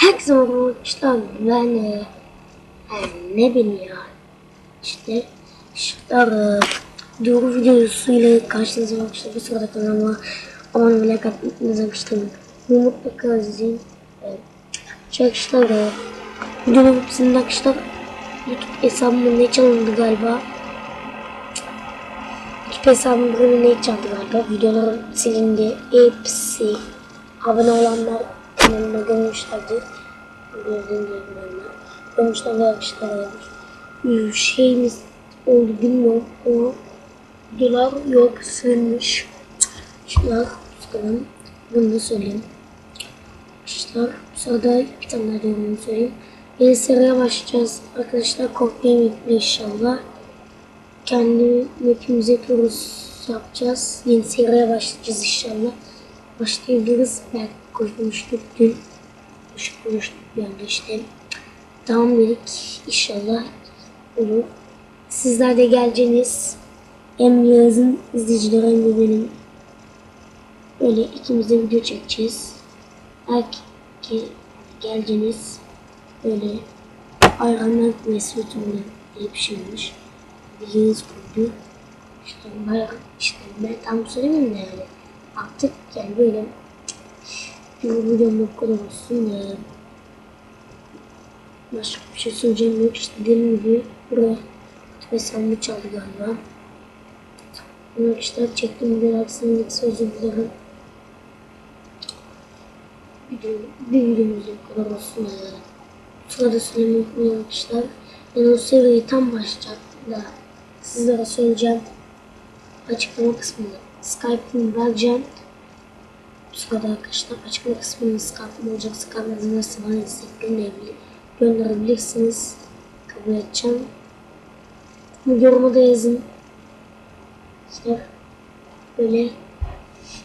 Herkese merhaba arkadaşlar. Ben e, ne bileyim ya. İşte şıklar e, doğru videosuyla karşınıza arkadaşlar. Bu sırada kanalıma abone ve like atmayı unutmayın. Bu mutlaka izleyin. E, şu arkadaşlar e, videonun hepsinin arkadaşlar YouTube hesabımın ne çalındı galiba. YouTube hesabımın ne çaldı galiba. Videolarım silindi. Hepsi abone olanlar kanalıma görmüşlerdir. Gördüğüm gibi görenler. Görmüşler ve arkadaşlar Bir şeyimiz oldu bilmiyorum ama dolar yok sığınmış. Şunlar sıkalım. Bunu da söyleyeyim. Arkadaşlar sırada bir tane daha doğrumu söyleyeyim. Yeni seriye başlayacağız. Arkadaşlar korkmayın yüklü inşallah. Kendi mapimize turus yapacağız. Yeni seriye başlayacağız inşallah. Başlayabiliriz. Belki konuşmuştuk dün. Konuşmuştuk bir anda işte. Tamam dedik. İnşallah olur. Sizler de geleceğiniz. Hem Yağız'ın izleyicileri hem de benim. Böyle ikimiz de video çekeceğiz. Belki geleceğiniz. Böyle ayranlar ve sütümle diye bir şeymiş. Yağız kurdu. İşte bayağı işte ben tam söylemeyeyim de yani. Artık yani böyle videom bu kadar olsun ya. Başka bir şey söyleyeceğim yok işte dediğim gibi buraya ve sandı çaldı galiba. Bunu işte çektim bir özür dilerim. Video, bir bu kadar olsun ya. Sırada söylemeyi unutmayın arkadaşlar. Ben o seriyi tam başlayacağım sizlere söyleyeceğim açıklama kısmında Skype'ını vereceğim. Bu sırada arkadaşlar açıklama kısmında Skype'ım olacak. Skype'ınızı nasıl bana istek gönderebilir, gönderebilirsiniz. Kabul edeceğim. Bu yoruma da yazın. İşte böyle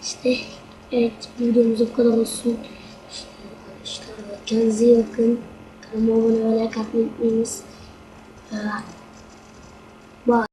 işte evet videomuz bu kadar olsun. İşte arkadaşlar kendinize iyi bakın. Kanalıma abone ve like atmayı unutmayınız. Ee,